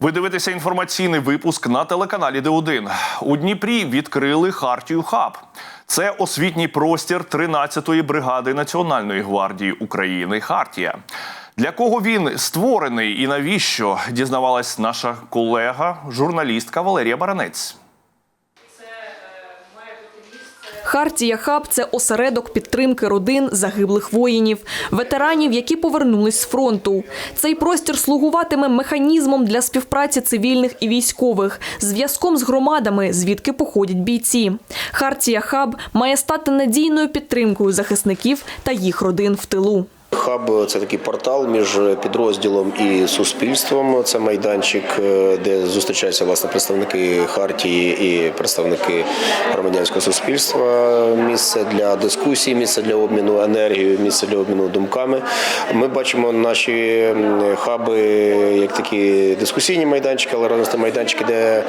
Ви дивитеся інформаційний випуск на телеканалі Д1. У Дніпрі відкрили Хартію Хаб. Це освітній простір 13-ї бригади Національної гвардії України Хартія. Для кого він створений і навіщо дізнавалась наша колега, журналістка Валерія Баранець. Хартія Хаб це осередок підтримки родин загиблих воїнів, ветеранів, які повернулись з фронту. Цей простір слугуватиме механізмом для співпраці цивільних і військових, зв'язком з громадами, звідки походять бійці. Хартія Хаб має стати надійною підтримкою захисників та їх родин в тилу. Хаб це такий портал між підрозділом і суспільством. Це майданчик, е, де зустрічаються власне представники хартії і представники громадянського суспільства. Місце для дискусії, місце для обміну енергією, місце для обміну думками. Ми бачимо наші хаби як такі дискусійні майданчики, але разом з тим майданчики, де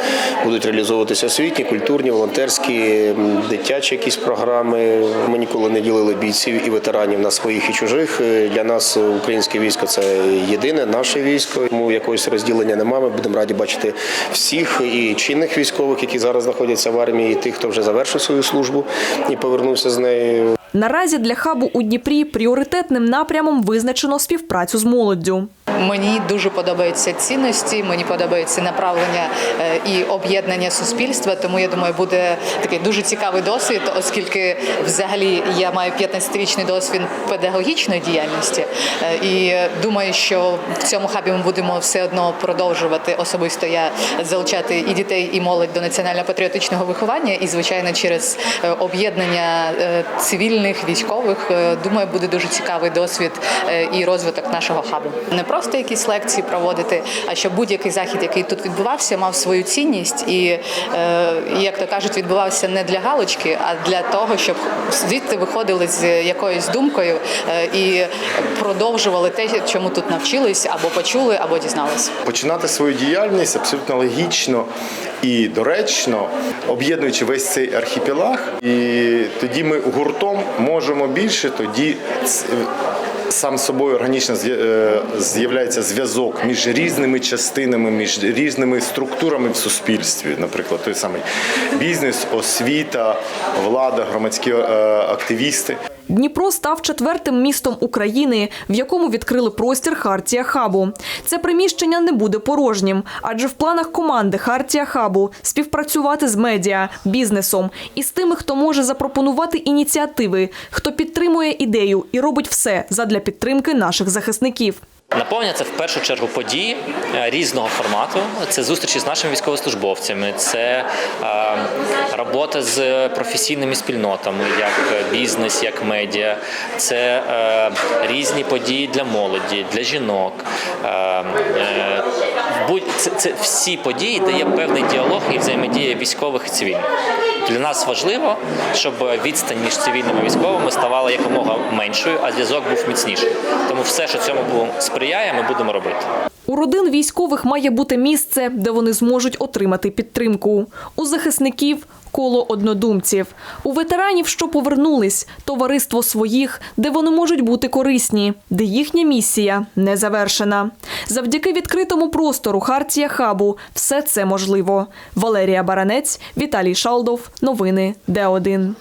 будуть реалізовуватися освітні, культурні, волонтерські, дитячі якісь програми. Ми ніколи не ділили бійців і ветеранів на своїх і чужих. Для нас українське військо це єдине наше військо. Тому якогось розділення немає. Ми будемо раді бачити всіх і чинних військових, які зараз знаходяться в армії, і тих, хто вже завершив свою службу і повернувся з нею. Наразі для хабу у Дніпрі пріоритетним напрямом визначено співпрацю з молоддю. Мені дуже подобаються цінності, мені подобається направлення е, і об'єднання суспільства. Тому я думаю, буде такий дуже цікавий досвід, оскільки взагалі я маю 15-річний досвід педагогічної діяльності. Е, І думаю, що в цьому хабі ми будемо все одно продовжувати особисто я залучати і дітей, і молодь до національно-патріотичного виховання. І звичайно, через е, об'єднання цивільних військових, думаю, буде дуже цікавий досвід і розвиток нашого хабу. Не просто якісь лекції проводити, а щоб будь-який захід, який тут відбувався, мав свою цінність і, е, як то кажуть, відбувався не для галочки, а для того, щоб звідти виходили з якоюсь думкою е, і продовжували те, чому тут навчились, або почули, або дізналися. починати свою діяльність абсолютно логічно і доречно, об'єднуючи весь цей архіпелаг. І тоді ми гуртом можемо більше, тоді сам собою органічно е, з'являється зв'язок між різними частинами, між різними структурами в суспільстві, наприклад, той самий бізнес, освіта, влада, громадські е, активісти. Дніпро став четвертим містом України, в якому відкрили простір Хартія Хабу. Це приміщення не буде порожнім, адже в планах команди Хартія Хабу співпрацювати з медіа, бізнесом і з тими, хто може запропонувати ініціативи, хто підтримує ідею і робить все задля підтримки наших захисників. Наповнення в першу чергу події е, різного формату. Це зустрічі з нашими військовослужбовцями, це е, робота з професійними спільнотами, як бізнес, як медіа, це е, різні події для молоді, для жінок. Будь- це всі події, де є певний діалог і взаємодія військових і цивільних. Для нас важливо, щоб відстань між цивільними військовими ставала якомога меншою, а зв'язок був міцніший. Тому все, що цьому сприяє, ми будемо робити. У родин військових має бути місце, де вони зможуть отримати підтримку. У захисників коло однодумців. У ветеранів, що повернулись, товариство своїх, де вони можуть бути корисні, де їхня місія не завершена. Завдяки відкритому простору Хартія Хабу все це можливо. Валерія Баранець, Віталій Шалдов. Новини Д1.